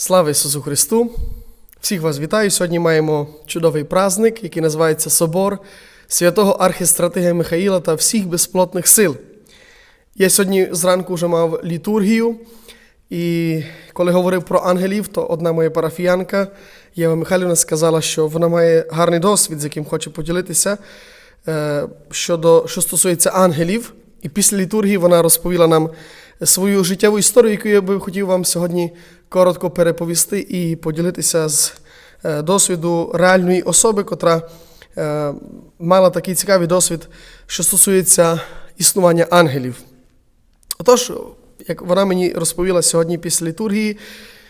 Слава Ісусу Христу! Всіх вас вітаю. Сьогодні маємо чудовий праздник, який називається Собор святого архістратига Михаїла та всіх безплотних сил. Я сьогодні зранку вже мав літургію, і коли говорив про ангелів, то одна моя парафіянка Єва Михайлівна сказала, що вона має гарний досвід, з яким хоче поділитися е, щодо, що стосується ангелів. І після літургії вона розповіла нам свою життєву історію, яку я би хотів вам сьогодні коротко переповісти і поділитися з е, досвіду реальної особи, котра е, мала такий цікавий досвід, що стосується існування ангелів. Отож, як вона мені розповіла сьогодні після літургії,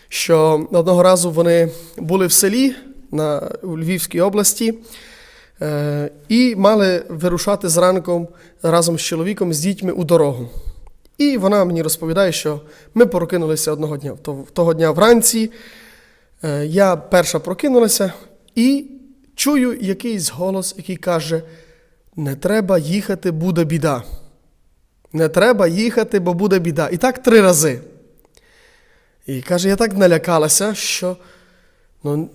що одного разу вони були в селі на у Львівській області і мали вирушати зранком разом з чоловіком з дітьми у дорогу. І вона мені розповідає, що ми прокинулися одного дня. Того дня вранці е, я перша прокинулася і чую якийсь голос, який каже: не треба їхати, буде біда. Не треба їхати, бо буде біда. І так три рази. І каже, я так налякалася, що ну,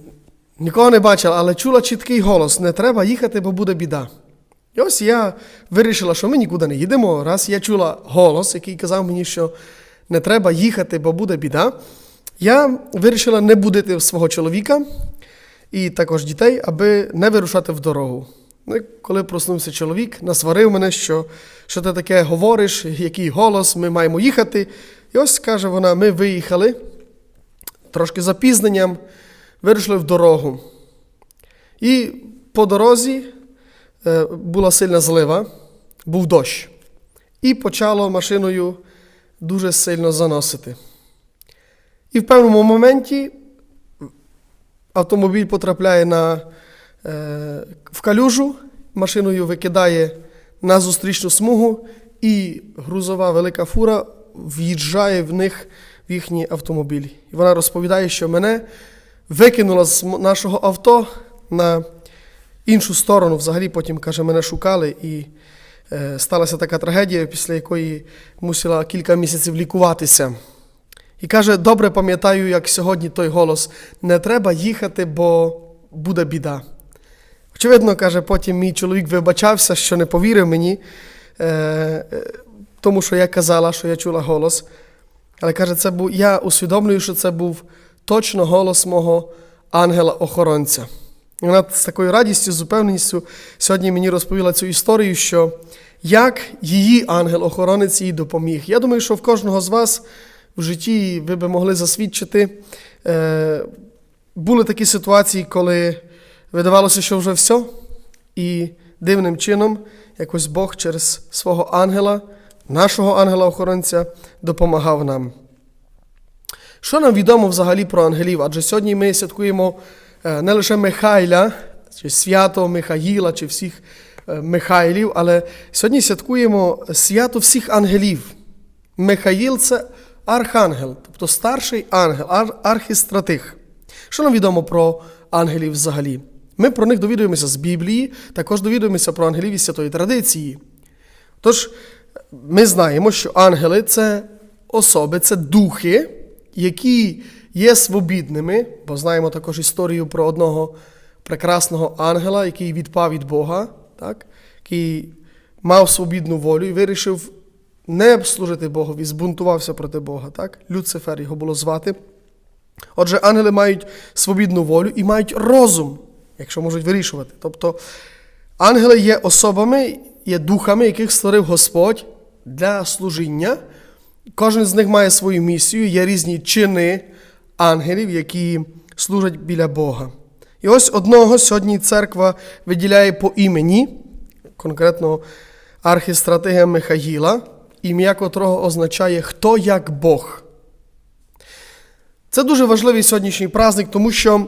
нікого не бачила, але чула чіткий голос: не треба їхати, бо буде біда. І ось я вирішила, що ми нікуди не їдемо. Раз я чула голос, який казав мені, що не треба їхати, бо буде біда. Я вирішила не будити свого чоловіка і також дітей, аби не вирушати в дорогу. Ну, коли проснувся чоловік, насварив мене, що, що ти таке говориш, який голос, ми маємо їхати. І ось каже вона: ми виїхали трошки запізненням, вирушили в дорогу. І по дорозі е, була сильна злива, був дощ. І почало машиною дуже сильно заносити. І в певному моменті автомобіль потрапляє на, е, в калюжу, машиною викидає на зустрічну смугу, і грузова велика фура в'їжджає в них в їхній автомобіль. І вона розповідає, що мене викинуло з нашого авто на іншу сторону. Взагалі потім, каже, мене шукали, і е, сталася така трагедія, після якої мусила кілька місяців лікуватися. І каже, добре пам'ятаю, як сьогодні той голос: не треба їхати, бо буде біда. Очевидно, каже, потім мій чоловік вибачався, що не повірив мені, е, е, тому що я казала, що я чула голос. Але каже, це був, я усвідомлюю, що це був точно голос мого ангела-охоронця. І вона з такою радістю, з упевненістю сьогодні мені розповіла цю історію, що як її ангел-охоронець їй допоміг. Я думаю, що в кожного з вас в житті ви би могли засвідчити. Е, були такі ситуації, коли видавалося, що вже все, і дивним чином якось Бог через свого ангела, нашого ангела-охоронця, допомагав нам. Що нам відомо взагалі про ангелів? Адже сьогодні ми святкуємо е, не лише Михайля, чи свято Михаїла, чи всіх е, Михайлів, але сьогодні святкуємо свято всіх ангелів. Михаїл це архангел, тобто старший ангел, ар- архістратих. Що нам відомо про ангелів взагалі? Ми про них довідуємося з Біблії, також довідуємося про ангелів із святої традиції. Тож, ми знаємо, що ангели це особи, це духи, які є свобідними, бо знаємо також історію про одного прекрасного ангела, який відпав від Бога, так? який мав свобідну волю і вирішив не служити Богові, збунтувався проти Бога. Так? Люцифер його було звати. Отже, ангели мають свобідну волю і мають розум, якщо можуть вирішувати. Тобто ангели є особами, є духами, яких створив Господь для служіння. Кожен з них має свою місію, є різні чини ангелів, які служать біля Бога. І ось одного сьогодні церква виділяє по імені, конкретно архістратига Михаїла, ім'я котрого означає хто як Бог. Це дуже важливий сьогоднішній праздник, тому що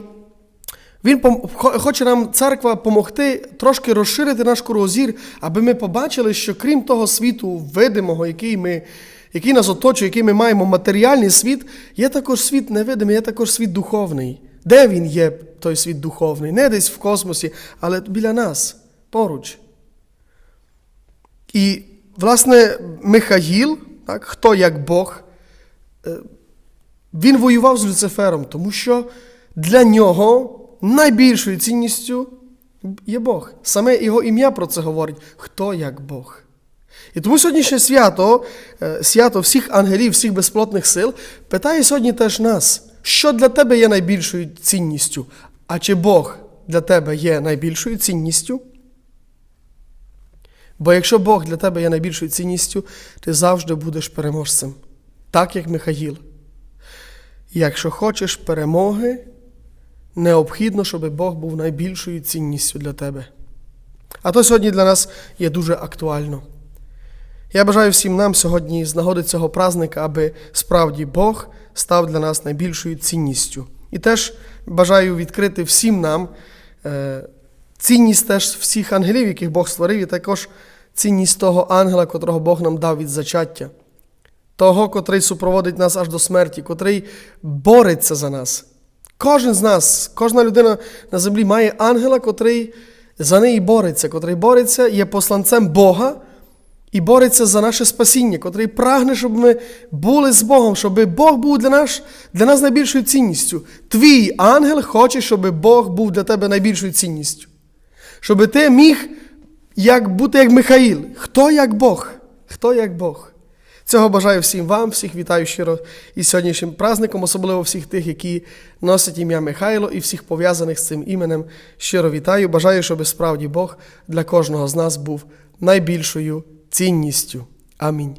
він хоче нам церква допомогти трошки розширити наш кругозір, аби ми побачили, що крім того світу видимого, який, ми, який нас оточує, який ми маємо матеріальний світ, є також світ невидимий, є також світ духовний. Де він є, той світ духовний? Не десь в космосі, але біля нас, поруч. І, власне, Михаїл, так, хто як Бог, е, Він воював з Люцифером, тому що для нього найбільшою цінністю є Бог. Саме його ім'я про це говорить: хто як Бог. І тому сьогоднішнє свято, е, свято всіх ангелів, всіх безплотних сил, питає сьогодні теж нас, що для тебе є найбільшою цінністю, а чи Бог для тебе є найбільшою цінністю? Бо якщо Бог для тебе є найбільшою цінністю, ти завжди будеш переможцем, так як Михаїл. Якщо хочеш перемоги, необхідно, щоб Бог був найбільшою цінністю для тебе. А то сьогодні для нас є дуже актуально. Я бажаю всім нам сьогодні з нагоди цього празника, аби справді Бог став для нас найбільшою цінністю. І теж бажаю відкрити всім нам е, цінність теж всіх ангелів, яких Бог створив, і також цінність того ангела, котрого Бог нам дав від зачаття, того, котрий супроводить нас аж до смерті, котрий бореться за нас. Кожен з нас, кожна людина на землі має ангела, котрий за неї бореться, котрий бореться, є посланцем Бога і бореться за наше спасіння, котрий прагне, щоб ми були з Богом, щоб Бог був для нас, для нас найбільшою цінністю. Твій ангел хоче, щоб Бог був для тебе найбільшою цінністю. Щоб ти міг як бути як Михаїл. Хто як Бог? Хто як Бог? Цього бажаю всім вам, всіх вітаю щиро із сьогоднішнім праздником, особливо всіх тих, які носять ім'я Михайло і всіх пов'язаних з цим іменем. Щиро вітаю. Бажаю, щоб справді Бог для кожного з нас був найбільшою цінністю. Амінь.